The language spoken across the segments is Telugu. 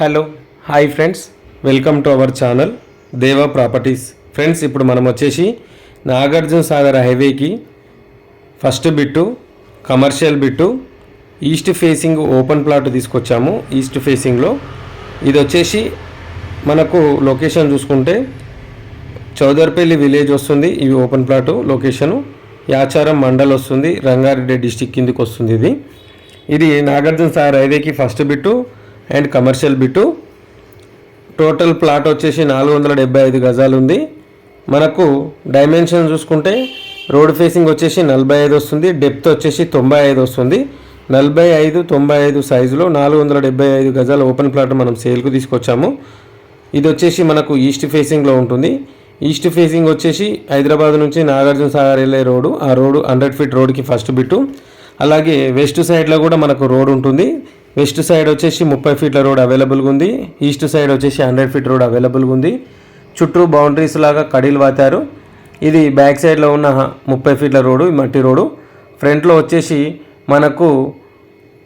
Hello hi friends. Welcome to our channel Deva properties. Friends ఇప్పుడు మనం వచ్చేసి నాగార్జున సాగర్ హైవేకి first bit commercial bit east facing open plot తీసుకొచ్చాము. ఈస్ట్ ఫేసింగ్లో ఇది వచ్చేసి మనకు లొకేషన్ చూసుకుంటే చౌదర్పల్లి విలేజ్ వస్తుంది ఇది open plot location. Yacharam mandal వస్తుంది రంగారెడ్డి డిస్టిక్ కిందికి వస్తుంది ఇది. ఇది నాగార్జున సాగర్ హైవేకి first bit and commercial bit total plot వచ్చేసి నాలుగు వందల డెబ్బై ఐదు గజాలు ఉంది మనకు డైమెన్షన్ చూసుకుంటే రోడ్ ఫేసింగ్ వచ్చేసి నలభై ఐదు వస్తుంది. డెప్త్ వచ్చేసి తొంభై ఐదు వస్తుంది. నలభై ఐదు తొంభై ఐదు సైజులో నాలుగు వందల డెబ్బై ఐదు గజాల ఓపెన్ ప్లాట్ మనం సేల్కు తీసుకొచ్చాము. ఇది వచ్చేసి మనకు ఈస్ట్ ఫేసింగ్లో ఉంటుంది. ఈస్ట్ ఫేసింగ్ వచ్చేసి హైదరాబాద్ నుంచి నాగార్జున సాగర్ వెళ్ళే రోడ్డు. ఆ రోడ్డు హండ్రెడ్ ఫీట్ రోడ్కి ఫస్ట్ బిట్టు. అలాగే వెస్ట్ సైడ్లో కూడా మనకు రోడ్ ఉంటుంది. వెస్ట్ సైడ్ వచ్చేసి ముప్పై ఫీట్ల రోడ్ అవైలబుల్గా ఉంది. ఈస్ట్ సైడ్ వచ్చేసి హండ్రెడ్ ఫీట్ రోడ్ అవైలబుల్గా ఉంది. చుట్టూ బౌండరీస్ లాగా కడీలు వాతారు. ఇది బ్యాక్ సైడ్లో ఉన్న ముప్పై ఫీట్ల రోడ్డు ఈ మట్టి రోడ్డు ఫ్రంట్లో వచ్చేసి మనకు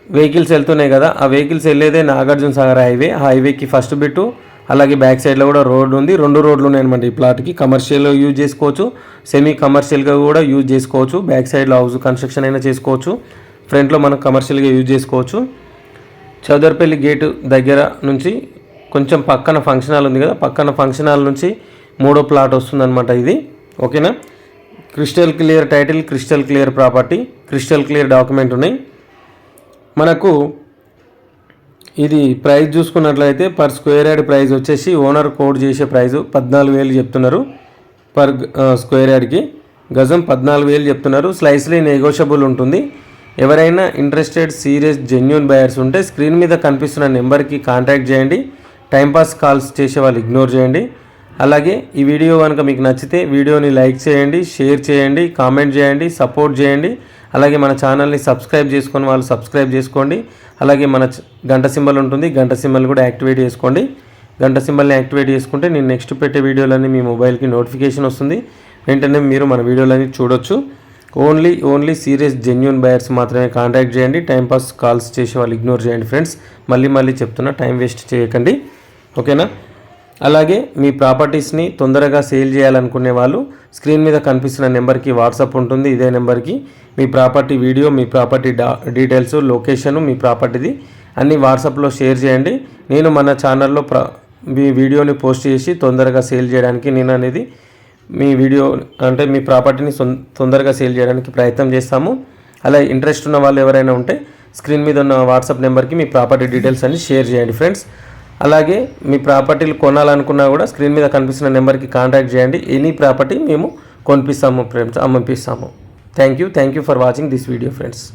వెహికల్స్ వెళ్తున్నాయి కదా ఆ వెహికల్స్ వెళ్ళేదే నాగార్జున సాగర్ హైవే హైవేకి ఫస్ట్ బిట్టు అలాగే బ్యాక్ సైడ్లో కూడా రోడ్ ఉంది. రెండు రోడ్లు ఉన్నాయి అనమాట ఈ ప్లాట్కి కమర్షియల్ యూజ్ చేసుకోవచ్చు. సెమీ కమర్షియల్గా కూడా యూజ్ చేసుకోవచ్చు. బ్యాక్ సైడ్లో హౌస్ కన్స్ట్రక్షన్ అయినా చేసుకోవచ్చు. ఫ్రంట్లో మనం కమర్షియల్గా యూజ్ చేసుకోవచ్చు. చౌదరిపల్లి గేటు దగ్గర నుంచి కొంచెం పక్కన ఫంక్షన్ హాల్ ఉంది కదా పక్కన ఫంక్షన్ హాల్ నుంచి మూడో ప్లాట్ వస్తుందన్నమాట ఇది. ఓకేనా? Crystal clear title crystal clear property crystal clear document ఉన్నాయి. మనకు ఇది ప్రైస్ చూసుకున్నట్లయితే పర్ స్క్వేర్ యార్డ్ ప్రైస్ వచ్చేసి ఓనర్ కోడ్ చేసే ప్రైస్ పద్నాలుగు వేలు చెప్తున్నారు పర్ స్క్వేర్ యార్డ్కి. గజం పద్నాలుగు వేలు చెప్తున్నారు. స్లైస్లీ నెగోషియబుల్ ఉంటుంది. ఎవరైనా ఇంట్రెస్టెడ్ సీరియస్ జెన్యున్ బయర్స్ ఉంటే స్క్రీన్ మీద కనిపిస్తున్న నెంబర్కి కాంటాక్ట్ చేయండి. టైంపాస్ కాల్స్ చేసే వాళ్ళు ఇగ్నోర్ చేయండి. అలాగే ఈ వీడియో కనుక మీకు నచ్చితే వీడియోని లైక్ చేయండి షేర్ చేయండి కామెంట్ చేయండి సపోర్ట్ చేయండి. అలాగే మన ఛానల్ని సబ్స్క్రైబ్ చేసుకొని వాళ్ళు సబ్స్క్రైబ్ చేసుకోండి. అలాగే మన గంట సింబల్ ఉంటుంది. గంట సింబల్ కూడా యాక్టివేట్ చేసుకోండి. గంట సింబల్ని యాక్టివేట్ చేసుకుంటే నేను నెక్స్ట్ పెట్టే వీడియోలన్నీ మీ మొబైల్కి నోటిఫికేషన్ వస్తుంది. వెంటనే మీరు మన వీడియోలన్నీ చూడొచ్చు. Only only serious genuine buyers మాత్రమే కాంటాక్ట్ చేయండి. టైంపాస్ కాల్స్ చేసే వాళ్ళు ఇగ్నోర్ చేయండి ఫ్రెండ్స్ మళ్ళీ మళ్ళీ చెప్తున్నా టైం వేస్ట్ చేయకండి. ఓకేనా? అలాగే మీ ప్రాపర్టీస్ని తొందరగా సేల్ చేయాలనుకునే వాళ్ళు స్క్రీన్ మీద కనిపిస్తున్న నెంబర్కి వాట్సాప్ ఉంటుంది. ఇదే నెంబర్కి మీ ప్రాపర్టీ వీడియో మీ ప్రాపర్టీ డా డీటెయిల్స్ లొకేషను మీ ప్రాపర్టీది అన్నీ వాట్సాప్లో షేర్ చేయండి. నేను మన ఛానల్లో ప్ర మీ వీడియోని పోస్ట్ చేసి తొందరగా సేల్ చేయడానికి నేను అనేది మీ వీడియో అంటే మీ ప్రాపర్టీని సొం- తొందరగా సేల్ చేయడానికి ప్రయత్నం చేస్తాము. అలా ఇంట్రెస్ట్ ఉన్న వాళ్ళు ఎవరైనా ఉంటే స్క్రీన్ మీద ఉన్న వాట్సాప్ నెంబర్కి మీ ప్రాపర్టీ డీటెయిల్స్ అన్ని షేర్ చేయండి ఫ్రెండ్స్. అలాగే మీ ప్రాపర్టీలు కొనాలనుకున్నా కూడా స్క్రీన్ మీద కనిపిస్తున్న నెంబర్కి కాంటాక్ట్ చేయండి. ఎనీ ప్రాపర్టీ మేము కొనిపిస్తాము friends అమ్మిపిస్తాము. Thank you thank you for watching this video friends.